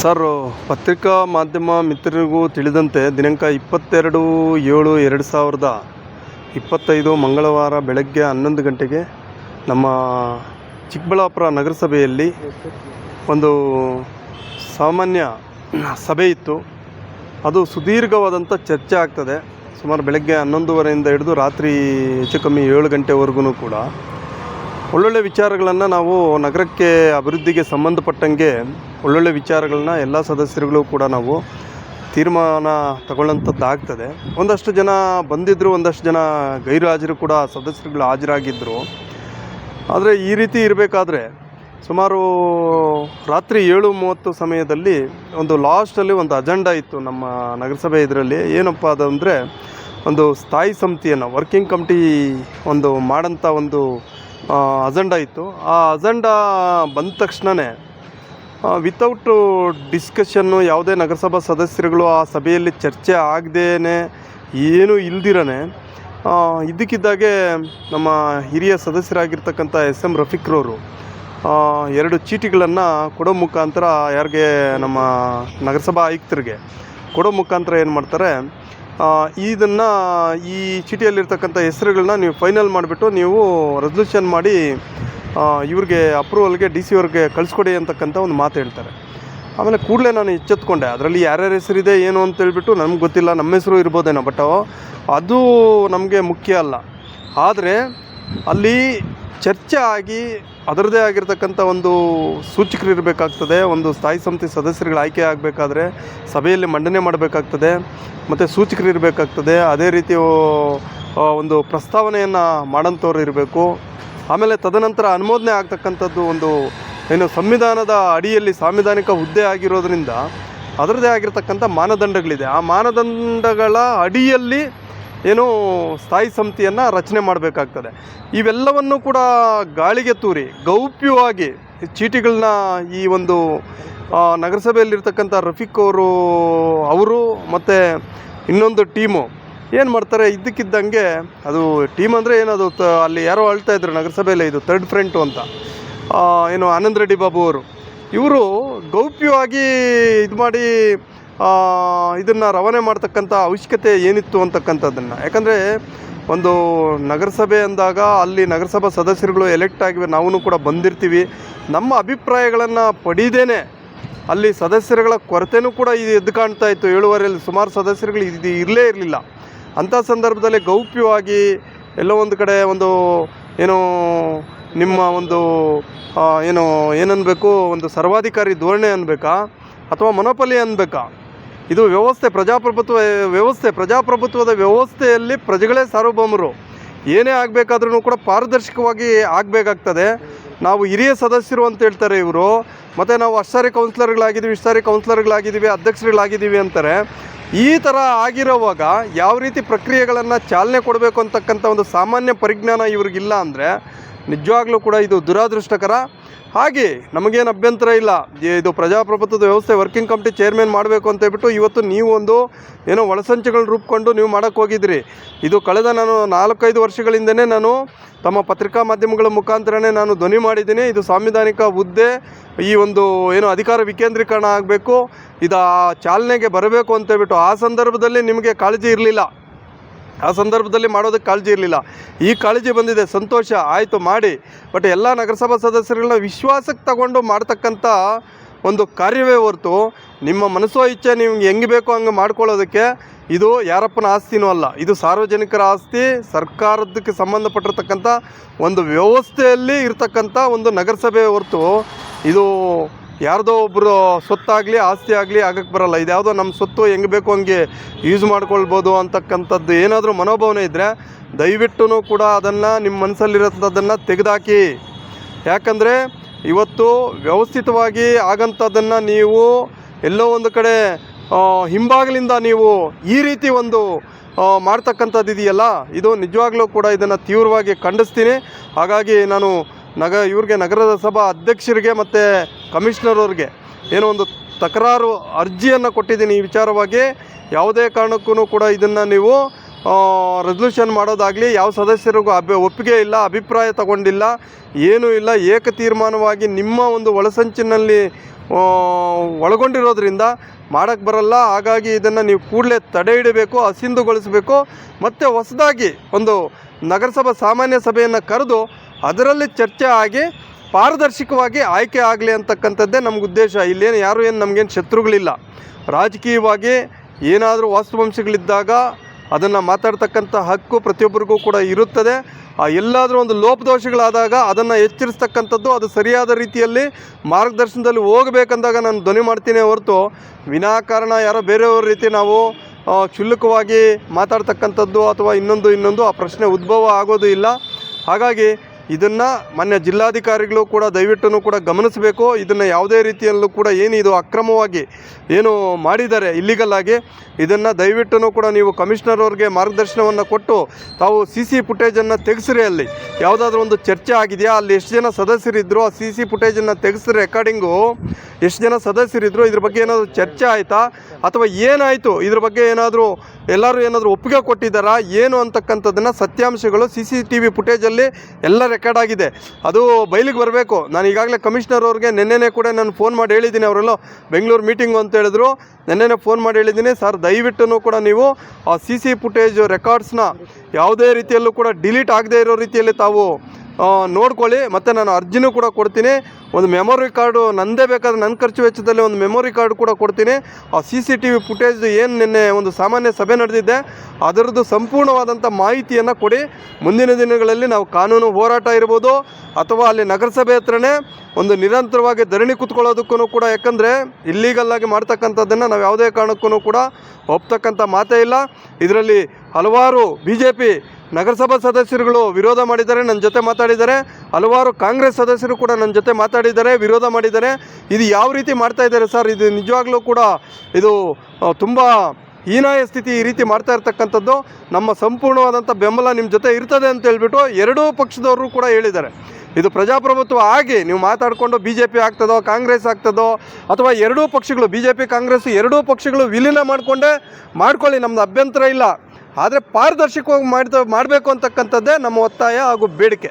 Sir, ಪತ್ರಿಕಾ ಮಾಧ್ಯಮ ಮಿತ್ರರಿಗೂ ತಿಳಿದಂತೆ ದಿನಾಂಕ ಇಪ್ಪತ್ತೆರಡು ಏಳು ಎರಡು ಸಾವಿರದ ಇಪ್ಪತ್ತೈದು ಮಂಗಳವಾರ ಬೆಳಗ್ಗೆ ಹನ್ನೊಂದು ಗಂಟೆಗೆ ನಮ್ಮ ಚಿಕ್ಕಬಳ್ಳಾಪುರ ನಗರಸಭೆಯಲ್ಲಿ ಒಂದು ಸಾಮಾನ್ಯ ಸಭೆ ಇತ್ತು. ಅದು ಸುದೀರ್ಘವಾದಂಥ ಚರ್ಚೆ ಆಗ್ತದೆ. ಸುಮಾರು ಬೆಳಗ್ಗೆ ಹನ್ನೊಂದುವರೆಯಿಂದ ಹಿಡಿದು ರಾತ್ರಿ ಹೆಚ್ಚು ಕಮ್ಮಿ ಏಳು ಗಂಟೆವರೆಗೂ ಕೂಡ. ಒಳ್ಳೊಳ್ಳೆ ವಿಚಾರಗಳನ್ನು ನಾವು ನಗರಕ್ಕೆ ಅಭಿವೃದ್ಧಿಗೆ ಸಂಬಂಧಪಟ್ಟಂಗೆ ಒಳ್ಳೊಳ್ಳೆ ವಿಚಾರಗಳನ್ನ ಎಲ್ಲ ಸದಸ್ಯರುಗಳು ಕೂಡ ನಾವು ತೀರ್ಮಾನ ತಗೊಳ್ಳೋಂಥದ್ದಾಗ್ತದೆ. ಒಂದಷ್ಟು ಜನ ಬಂದಿದ್ದರು ಒಂದಷ್ಟು ಜನ ಗೈರು ಹಾಜರು ಕೂಡ ಸದಸ್ಯರುಗಳು ಹಾಜರಾಗಿದ್ದರು ಆದರೆ ಈ ರೀತಿ ಇರಬೇಕಾದ್ರೆ ಸುಮಾರು ರಾತ್ರಿ ಏಳು ಮೂವತ್ತು ಸಮಯದಲ್ಲಿ ಒಂದು ಲಾಸ್ಟಲ್ಲಿ ಒಂದು ಅಜೆಂಡಾ ಇತ್ತು ನಮ್ಮ ನಗರಸಭೆ ಇದರಲ್ಲಿ. ಏನಪ್ಪ ಅದಂದರೆ ಒಂದು ಸ್ಥಾಯಿ ಸಮಿತಿಯನ್ನು ವರ್ಕಿಂಗ್ ಕಮಿಟಿ ಒಂದು ಮಾಡೋಂಥ ಒಂದು ಅಜೆಂಡಾ ಇತ್ತು. ಆ ಅಜೆಂಡಾ ಬಂದ ತಕ್ಷಣವೇ ವಿತೌಟು ಡಿಸ್ಕಷನ್ನು ಯಾವುದೇ ನಗರಸಭಾ ಸದಸ್ಯರುಗಳು ಆ ಸಭೆಯಲ್ಲಿ ಚರ್ಚೆ ಆಗದೇನೆ ಏನೂ ಇಲ್ದಿರೇ ಇದ್ದಕ್ಕಿದ್ದಾಗೆ ನಮ್ಮ ಹಿರಿಯ ಸದಸ್ಯರಾಗಿರ್ತಕ್ಕಂಥ ಎಸ್ ಎಂ ರಫೀಕ್ರವರು ಎರಡು ಚೀಟಿಗಳನ್ನು ಕೊಡೋ ಮುಖಾಂತರ ಯಾರಿಗೆ ನಮ್ಮ ನಗರಸಭಾ ಆಯುಕ್ತರಿಗೆ ಕೊಡೋ ಮುಖಾಂತರ ಏನು ಮಾಡ್ತಾರೆ ಇದನ್ನು ಈ ಚೀಟಿಯಲ್ಲಿರ್ತಕ್ಕಂಥ ಹೆಸರುಗಳನ್ನ ನೀವು ಫೈನಲ್ ಮಾಡಿಬಿಟ್ಟು ನೀವು ರೆಸಲ್ಯೂಷನ್ ಮಾಡಿ ಇವ್ರಿಗೆ ಅಪ್ರೂವಲ್ಗೆ ಡಿ ಸಿ ಅವ್ರಿಗೆ ಕಳಿಸ್ಕೊಡಿ ಅಂತಕ್ಕಂಥ ಒಂದು ಮಾತು ಹೇಳ್ತಾರೆ. ಆಮೇಲೆ ಕೂಡಲೇ ನಾನು ಎಚ್ಚೆತ್ಕೊಂಡೆ. ಅದರಲ್ಲಿ ಯಾರ್ಯಾರ ಹೆಸರಿದೆ, ಏನು ಅಂತ ಹೇಳ್ಬಿಟ್ಟು ನಮ್ಗೆ ಗೊತ್ತಿಲ್ಲ. ನಮ್ಮ ಹೆಸರು ಇರ್ಬೋದೇನೋ ಬಟ್ ಅದು ನಮಗೆ ಮುಖ್ಯ ಅಲ್ಲ. ಆದರೆ ಅಲ್ಲಿ ಚರ್ಚೆ ಆಗಿ ಅದರದ್ದೇ ಆಗಿರ್ತಕ್ಕಂಥ ಒಂದು ಸೂಚಕರು ಇರಬೇಕಾಗ್ತದೆ, ಒಂದು ಸ್ಥಾಯಿ ಸಮಿತಿ ಸದಸ್ಯರುಗಳು ಆಯ್ಕೆ ಆಗಬೇಕಾದ್ರೆ ಸಭೆಯಲ್ಲಿ ಮಂಡನೆ ಮಾಡಬೇಕಾಗ್ತದೆ, ಮತ್ತು ಸೂಚಕರು ಇರಬೇಕಾಗ್ತದೆ. ಅದೇ ರೀತಿ ಒಂದು ಪ್ರಸ್ತಾವನೆಯನ್ನು ಮಾಡೋಂಥವ್ರು ಇರಬೇಕು. ಆಮೇಲೆ ತದನಂತರ ಅನುಮೋದನೆ ಆಗ್ತಕ್ಕಂಥದ್ದು ಒಂದು ಏನು ಸಂವಿಧಾನದ ಅಡಿಯಲ್ಲಿ ಸಾಂವಿಧಾನಿಕ ಹುದ್ದೆ ಆಗಿರೋದ್ರಿಂದ ಅದರದ್ದೇ ಆಗಿರತಕ್ಕಂಥ ಮಾನದಂಡಗಳಿದೆ. ಆ ಮಾನದಂಡಗಳ ಅಡಿಯಲ್ಲಿ ಏನು ಸ್ಥಾಯಿ ಸಮಿತಿಯನ್ನು ರಚನೆ ಮಾಡಬೇಕಾಗ್ತದೆ. ಇವೆಲ್ಲವನ್ನು ಕೂಡ ಗಾಳಿಗೆ ತೂರಿ ಗೌಪ್ಯವಾಗಿ ಚೀಟಿಗಳನ್ನ ಈ ಒಂದು ನಗರಸಭೆಯಲ್ಲಿರ್ತಕ್ಕಂಥ ರಫೀಕ್ ಅವರು ಅವರು ಮತ್ತು ಇನ್ನೊಂದು ಟೀಮು ಏನು ಮಾಡ್ತಾರೆ? ಇದ್ದಕ್ಕಿದ್ದಂಗೆ ಅದು ಟೀಮ್ ಅಂದರೆ ಏನದು ಅಲ್ಲಿ ಯಾರೋ ಅಳ್ತಾ ಇದ್ರು ನಗರಸಭೆಯಲ್ಲೇ, ಇದು ಥರ್ಡ್ ಫ್ರಂಟು ಅಂತ. ಏನು ಆನಂದ್ ರೆಡ್ಡಿ ಬಾಬು ಅವರು. ಇವರು ಗೌಪ್ಯವಾಗಿ ಇದು ಮಾಡಿ ಇದನ್ನು ರವಾನೆ ಮಾಡ್ತಕ್ಕಂಥ ಅವಶ್ಯಕತೆ ಏನಿತ್ತು ಅಂತಕ್ಕಂಥದ್ದನ್ನು. ಯಾಕಂದರೆ ಒಂದು ನಗರಸಭೆ ಅಂದಾಗ ಅಲ್ಲಿ ನಗರಸಭಾ ಸದಸ್ಯರುಗಳು ಎಲೆಕ್ಟ್ ಆಗಿವೆ ನಾವು ಕೂಡ ಬಂದಿರ್ತೀವಿ. ನಮ್ಮ ಅಭಿಪ್ರಾಯಗಳನ್ನು ಪಡೀದೇನೆ. ಅಲ್ಲಿ ಸದಸ್ಯರುಗಳ ಕೊರತೆನೂ ಕೂಡ ಇದು ಎದ್ದು ಕಾಣ್ತಾ ಇತ್ತು. ಏಳುವರೆಯಲ್ಲಿ ಸುಮಾರು ಸದಸ್ಯರುಗಳು ಇದು, ಇರಲೇ ಇರಲಿಲ್ಲ. ಅಂಥ ಸಂದರ್ಭದಲ್ಲಿ ಗೌಪ್ಯವಾಗಿ ಎಲ್ಲೋ ಒಂದು ಕಡೆ ಒಂದು ಏನು ನಿಮ್ಮ ಒಂದು ಏನು ಏನನ್ನಬೇಕು ಒಂದು ಸರ್ವಾಧಿಕಾರಿ ಧೋರಣೆ ಅನ್ಬೇಕಾ? ಅಥವಾ ಮನೋಪಲಿ ಅನ್ಬೇಕಾ? ಇದು ವ್ಯವಸ್ಥೆ, ಪ್ರಜಾಪ್ರಭುತ್ವ, ವ್ಯವಸ್ಥೆ, ಪ್ರಜಾಪ್ರಭುತ್ವದ ವ್ಯವಸ್ಥೆಯಲ್ಲಿ ಪ್ರಜೆಗಳೇ ಸಾರ್ವಭೌಮರು. ಏನೇ ಆಗಬೇಕಾದ್ರೂ ಕೂಡ ಪಾರದರ್ಶಕವಾಗಿ ಆಗಬೇಕಾಗ್ತದೆ. ನಾವು ಹಿರಿಯ ಸದಸ್ಯರು ಅಂತ ಹೇಳ್ತಾರೆ ಇವರು. ಮತ್ತು ನಾವು ಅಷ್ಟಾರಿ ಕೌನ್ಸಿಲರ್ಗಳಾಗಿದ್ದೀವಿ, ಇಷ್ಟಾರಿ ಕೌನ್ಸಿಲರ್ಗಳಾಗಿದ್ದೀವಿ, ಅಧ್ಯಕ್ಷರುಗಳಾಗಿದ್ದೀವಿ ಅಂತಾರೆ. ಈ ಥರ ಆಗಿರುವಾಗ ಯಾವ ರೀತಿ ಪ್ರಕ್ರಿಯೆಗಳನ್ನು ಚಾಲನೆ ಕೊಡಬೇಕು ಅಂತಕ್ಕಂಥ ಒಂದು ಸಾಮಾನ್ಯ ಪರಿಜ್ಞಾನ ಇವ್ರಿಗಿಲ್ಲ ಅಂದರೆ ನಿಜವಾಗ್ಲೂ ಕೂಡ ಇದು ದುರಾದೃಷ್ಟಕರ. ಹಾಗೆ ನಮಗೇನು ಅಭ್ಯಂತರ ಇಲ್ಲ. ಇದು ಪ್ರಜಾಪ್ರಭುತ್ವದ ವ್ಯವಸ್ಥೆ ವರ್ಕಿಂಗ್ ಕಮಿಟಿ ಚೇರ್ಮನ್ ಮಾಡಬೇಕು ಅಂತ ಹೇಳ್ಬಿಟ್ಟು ಇವತ್ತು ನೀವೊಂದು ಏನೋ ಒಳಸಂಚುಗಳನ್ನ ರೂಪಿಕೊಂಡು ನೀವು ಮಾಡೋಕ್ಕೆ ಹೋಗಿದ್ರಿ. ಇದು ಕಳೆದ ನಾನು ನಾಲ್ಕೈದು ವರ್ಷಗಳಿಂದನೇ ನಾನು ತಮ್ಮ ಪತ್ರಿಕಾ ಮಾಧ್ಯಮಗಳ ಮುಖಾಂತರನೇ ನಾನು ಧ್ವನಿ ಮಾಡಿದ್ದೀನಿ. ಇದು ಸಾಂವಿಧಾನಿಕ ಹುದ್ದೆ, ಈ ಒಂದು ಏನು ಅಧಿಕಾರ ವಿಕೇಂದ್ರೀಕರಣ ಆಗಬೇಕು, ಇದು ಚಾಲನೆಗೆ ಬರಬೇಕು ಅಂತ ಹೇಳ್ಬಿಟ್ಟು ಆ ಸಂದರ್ಭದಲ್ಲಿ ನಿಮಗೆ ಕಾಳಜಿ ಇರಲಿಲ್ಲ. ಆ ಸಂದರ್ಭದಲ್ಲಿ ಮಾಡೋದಕ್ಕೆ ಕಾಳಜಿ ಇರಲಿಲ್ಲ. ಈ ಕಾಳಜಿ ಬಂದಿದೆ. ಸಂತೋಷ ಆಯಿತು, ಮಾಡಿ. ಬಟ್ ಎಲ್ಲ ನಗರಸಭಾ ಸದಸ್ಯರುಗಳನ್ನ ವಿಶ್ವಾಸಕ್ಕೆ ತಗೊಂಡು ಮಾಡ್ತಕ್ಕಂಥ ಒಂದು ಕಾರ್ಯವೇ ಹೊರತು ನಿಮ್ಮ ಮನಸ್ಸೋ ಇಚ್ಛೆ ನಿಮ್ಗೆ ಹೆಂಗೆ ಬೇಕೋ ಹಂಗೆ ಮಾಡ್ಕೊಳ್ಳೋದಕ್ಕೆ ಇದು ಯಾರಪ್ಪನ ಆಸ್ತಿನೂ ಅಲ್ಲ. ಇದು ಸಾರ್ವಜನಿಕರ ಆಸ್ತಿ, ಸರ್ಕಾರದಕ್ಕೆ ಸಂಬಂಧಪಟ್ಟಿರ್ತಕ್ಕಂಥ ಒಂದು ವ್ಯವಸ್ಥೆಯಲ್ಲಿ ಇರತಕ್ಕಂಥ ಒಂದು ನಗರಸಭೆ ಹೊರತು ಇದು ಯಾರ್ದೋ ಒಬ್ಬರು ಸೊತ್ತಾಗಲಿ, ಆಸ್ತಿ ಆಗಲಿ ಆಗಕ್ಕೆ ಬರಲ್ಲ. ಇದ್ಯಾವುದೋ ನಮ್ಮ ಸೊತ್ತು ಹೆಂಗೆ ಬೇಕು ಹಂಗೆ ಯೂಸ್ ಮಾಡ್ಕೊಳ್ಬೋದು ಅಂತಕ್ಕಂಥದ್ದು ಏನಾದರೂ ಮನೋಭಾವನೆ ಇದ್ದರೆ ದಯವಿಟ್ಟು ಕೂಡ ಅದನ್ನು ನಿಮ್ಮ ಮನಸ್ಸಲ್ಲಿರೋಂಥದ್ದನ್ನು ತೆಗೆದಾಕಿ. ಯಾಕಂದರೆ ಇವತ್ತು ವ್ಯವಸ್ಥಿತವಾಗಿ ಆಗಂಥದ್ದನ್ನು ನೀವು ಎಲ್ಲೋ ಒಂದು ಕಡೆ ಹಿಂಬಾಗಿಲಿಂದ ನೀವು ಈ ರೀತಿ ಒಂದು ಮಾಡ್ತಕ್ಕಂಥದ್ದು ಇದೆಯಲ್ಲ ಇದು ನಿಜವಾಗ್ಲೂ ಕೂಡ ಇದನ್ನು ತೀವ್ರವಾಗಿ ಖಂಡಿಸ್ತೀನಿ. ಹಾಗಾಗಿ ನಾನು ನಗ ಇವ್ರಿಗೆ ನಗರದ ಸಭಾ ಅಧ್ಯಕ್ಷರಿಗೆ ಮತ್ತು ಕಮಿಷನರ್ ಅವ್ರಿಗೆ ಏನೋ ಒಂದು ತಕರಾರು ಅರ್ಜಿಯನ್ನು ಕೊಟ್ಟಿದ್ದೀನಿ ಈ ವಿಚಾರವಾಗಿ. ಯಾವುದೇ ಕಾರಣಕ್ಕೂ ಕೂಡ ಇದನ್ನು ನೀವು ರೆಸಲ್ಯೂಷನ್ ಮಾಡೋದಾಗಲಿ ಯಾವ ಸದಸ್ಯರಿಗೂ ಅಭಿ, ಒಪ್ಪಿಗೆ ಇಲ್ಲ, ಅಭಿಪ್ರಾಯ ತಗೊಂಡಿಲ್ಲ, ಏನೂ ಇಲ್ಲ ಏಕ ತೀರ್ಮಾನವಾಗಿ ನಿಮ್ಮ ಒಂದು ಒಳಸಂಚಿನಲ್ಲಿ ಒಳಗೊಂಡಿರೋದ್ರಿಂದ ಮಾಡೋಕ್ಕೆ ಬರಲ್ಲ. ಹಾಗಾಗಿ ಇದನ್ನು ನೀವು ಕೂಡಲೇ ತಡೆ ಹಿಡಬೇಕು ಹಸಿಂದುಗೊಳಿಸಬೇಕು ಮತ್ತು ಹೊಸದಾಗಿ ಒಂದು ನಗರಸಭಾ ಸಾಮಾನ್ಯ ಸಭೆಯನ್ನು ಕರೆದು ಅದರಲ್ಲಿ ಚರ್ಚೆ ಆಗಿ ಪಾರದರ್ಶಕವಾಗಿ ಆಯ್ಕೆ ಆಗಲಿ ಅಂತಕ್ಕಂಥದ್ದೇ ನಮ್ಗೆ ಉದ್ದೇಶ. ಇಲ್ಲೇನು ಯಾರು ಏನು ನಮಗೇನು ಶತ್ರುಗಳಿಲ್ಲ. ರಾಜಕೀಯವಾಗಿ ಏನಾದರೂ ವಾಸ್ತುವಂಶಗಳಿದ್ದಾಗ ಅದನ್ನು ಮಾತಾಡ್ತಕ್ಕಂಥ ಹಕ್ಕು ಪ್ರತಿಯೊಬ್ಬರಿಗೂ ಕೂಡ ಇರುತ್ತದೆ. ಆ ಎಲ್ಲಾದರೂ ಒಂದು ಲೋಪದೋಷಗಳಾದಾಗ ಅದನ್ನು ಎಚ್ಚರಿಸ್ತಕ್ಕಂಥದ್ದು ಅದು ಸರಿಯಾದ ರೀತಿಯಲ್ಲಿ ಮಾರ್ಗದರ್ಶನದಲ್ಲಿ ಹೋಗಬೇಕಂದಾಗ ನಾನು ಧ್ವನಿ ಮಾಡ್ತೀನಿ ಹೊರತು ವಿನಾಕಾರಣ ಯಾರೋ ಬೇರೆಯವ್ರ ರೀತಿ ನಾವು ಕ್ಷುಲ್ಲಕವಾಗಿ ಮಾತಾಡ್ತಕ್ಕಂಥದ್ದು ಅಥವಾ ಇನ್ನೊಂದು ಇನ್ನೊಂದು ಆ ಪ್ರಶ್ನೆ ಉದ್ಭವ ಆಗೋದು ಇಲ್ಲ. ಹಾಗಾಗಿ ಇದನ್ನು ಮಾನ್ಯ ಜಿಲ್ಲಾಧಿಕಾರಿಗಳು ಕೂಡ ದಯವಿಟ್ಟು ಕೂಡ ಗಮನಿಸಬೇಕು. ಇದನ್ನು ಯಾವುದೇ ರೀತಿಯಲ್ಲೂ ಕೂಡ ಏನು ಇದು ಅಕ್ರಮವಾಗಿ ಏನು ಮಾಡಿದ್ದಾರೆ ಇಲ್ಲಿಗಲ್ ಆಗಿ, ಇದನ್ನು ದಯವಿಟ್ಟು ಕೂಡ ನೀವು ಕಮಿಷನರ್ ಅವ್ರಿಗೆ ಮಾರ್ಗದರ್ಶನವನ್ನು ಕೊಟ್ಟು ತಾವು ಸಿ ಸಿ ಫುಟೇಜನ್ನು ತೆಗೆಸ್ರಿ ಅಲ್ಲಿ. ಯಾವುದಾದ್ರೂ ಒಂದು ಚರ್ಚೆ ಆಗಿದೆಯಾ? ಅಲ್ಲಿ ಎಷ್ಟು ಜನ ಸದಸ್ಯರಿದ್ದರು ಆ ಸಿ ಸಿ ಫುಟೇಜನ್ನು ತೆಗೆಸ್ರಿ ರೆಕಾರ್ಡಿಂಗು ಎಷ್ಟು ಜನ ಸದಸ್ಯರಿದ್ದರು ಇದ್ರ ಬಗ್ಗೆ ಏನಾದರೂ ಚರ್ಚೆ ಆಯಿತಾ? ಅಥವಾ ಏನಾಯಿತು? ಇದ್ರ ಬಗ್ಗೆ ಏನಾದರೂ ಎಲ್ಲರೂ ಏನಾದರೂ ಒಪ್ಪಿಗೆ ಕೊಟ್ಟಿದ್ದಾರಾ, ಏನು ಅಂತಕ್ಕಂಥದ್ದನ್ನು ಸತ್ಯಾಂಶಗಳು ಸಿ ಸಿ ಟಿ ವಿ ಫುಟೇಜಲ್ಲಿ ಎಲ್ಲ ರೆಕಾರ್ಡ್ ಆಗಿದೆ. ಅದು ಬಯಲಿಗೆ ಬರಬೇಕು. ನಾನು ಈಗಾಗಲೇ ಕಮಿಷನರ್ ಅವ್ರಿಗೆ ನಿನ್ನೆನೇ ಕೂಡ ನಾನು ಫೋನ್ ಮಾಡಿ ಹೇಳಿದ್ದೀನಿ ಅವರೆಲ್ಲ ಬೆಂಗಳೂರು ಮೀಟಿಂಗು ಅಂತ ಹೇಳಿದ್ರು. ನಿನ್ನೆನೇ ಫೋನ್ ಮಾಡಿ ಹೇಳಿದ್ದೀನಿ. ಸರ್ ದಯವಿಟ್ಟು ಕೂಡ ನೀವು ಆ ಸಿ ಸಿ ಫುಟೇಜು ರೆಕಾರ್ಡ್ಸ್ನ ಯಾವುದೇ ರೀತಿಯಲ್ಲೂ ಕೂಡ ಡಿಲೀಟ್ ಆಗದೇ ಇರೋ ರೀತಿಯಲ್ಲಿ ತಾವು ನೋಡ್ಕೊಳ್ಳಿ. ಮತ್ತು ನಾನು ಅರ್ಜಿನೂ ಕೂಡ ಕೊಡ್ತೀನಿ. ಒಂದು ಮೆಮೊರಿ ಕಾರ್ಡು ನಂದೇ ಬೇಕಾದ್ರೆ ನನ್ನ ಖರ್ಚು ವೆಚ್ಚದಲ್ಲಿ ಒಂದು ಮೆಮೊರಿ ಕಾರ್ಡ್ ಕೂಡ ಕೊಡ್ತೀನಿ. ಆ C C T V footage ಏನು ನಿನ್ನೆ ಒಂದು ಸಾಮಾನ್ಯ ಸಭೆ ನಡೆದಿದ್ದೆ ಅದರದ್ದು ಸಂಪೂರ್ಣವಾದಂಥ ಮಾಹಿತಿಯನ್ನು ಕೊಡಿ. ಮುಂದಿನ ದಿನಗಳಲ್ಲಿ ನಾವು ಕಾನೂನು ಹೋರಾಟ ಇರ್ಬೋದು, ಅಥವಾ ಅಲ್ಲಿ ನಗರಸಭೆ ಹತ್ರನೇ ಒಂದು ನಿರಂತರವಾಗಿ ಧರಣಿ ಕೂತ್ಕೊಳ್ಳೋದಕ್ಕೂ ಕೂಡ. ಯಾಕಂದರೆ ಇಲ್ಲೀಗಲ್ಲಾಗಿ ಮಾಡ್ತಕ್ಕಂಥದ್ದನ್ನು ನಾವು ಯಾವುದೇ ಕಾರಣಕ್ಕೂ ಕೂಡ ಒಪ್ತಕ್ಕಂಥ ಮಾತೇ ಇಲ್ಲ. ಇದರಲ್ಲಿ ಹಲವಾರು ಬಿ ಜೆ ಪಿ ನಗರಸಭಾ ಸದಸ್ಯರುಗಳು ವಿರೋಧ ಮಾಡಿದ್ದಾರೆ ನನ್ನ ಜೊತೆ ಮಾತಾಡಿದ್ದಾರೆ ಹಲವಾರು ಕಾಂಗ್ರೆಸ್ ಸದಸ್ಯರು ಕೂಡ ನನ್ನ ಜೊತೆ ಮಾತಾಡಿದ್ದಾರೆ ವಿರೋಧ ಮಾಡಿದ್ದಾರೆ ಇದು ಯಾವ ರೀತಿ ಮಾಡ್ತಾ ಇದ್ದಾರೆ ಸರ್? ಇದು ನಿಜವಾಗ್ಲೂ ಕೂಡ ಇದು ತುಂಬ ಹೀನಾಯ ಸ್ಥಿತಿ ಈ ರೀತಿ ಮಾಡ್ತಾ ಇರ್ತಕ್ಕಂಥದ್ದು. ನಮ್ಮ ಸಂಪೂರ್ಣವಾದಂಥ ಬೆಂಬಲ ನಿಮ್ಮ ಜೊತೆ ಇರ್ತದೆ ಅಂತ ಹೇಳ್ಬಿಟ್ಟು ಎರಡೂ ಪಕ್ಷದವರು ಕೂಡ ಹೇಳಿದ್ದಾರೆ. ಇದು ಪ್ರಜಾಪ್ರಭುತ್ವ ಆಗಿ ನೀವು ಮಾತಾಡಿಕೊಂಡು ಬಿ ಜೆ ಪಿ ಆಗ್ತದೋ, ಕಾಂಗ್ರೆಸ್ ಆಗ್ತದೋ, ಅಥವಾ ಎರಡೂ ಪಕ್ಷಗಳು ಬಿ ಜೆ ಪಿ ಕಾಂಗ್ರೆಸ್ ಎರಡೂ ಪಕ್ಷಗಳು ವಿಲೀನ ಮಾಡಿಕೊಂಡೇ ಮಾಡ್ಕೊಳ್ಳಿ. ನಮ್ಮದು ಅಭ್ಯಂತರ ಇಲ್ಲ. ಆದರೆ ಪಾರದರ್ಶಕವಾಗಿ ಮಾಡಿದ ಮಾಡಬೇಕು ಅಂತಕ್ಕಂಥದ್ದೇ ನಮ್ಮ ಒತ್ತಾಯ ಹಾಗೂ ಬೇಡಿಕೆ.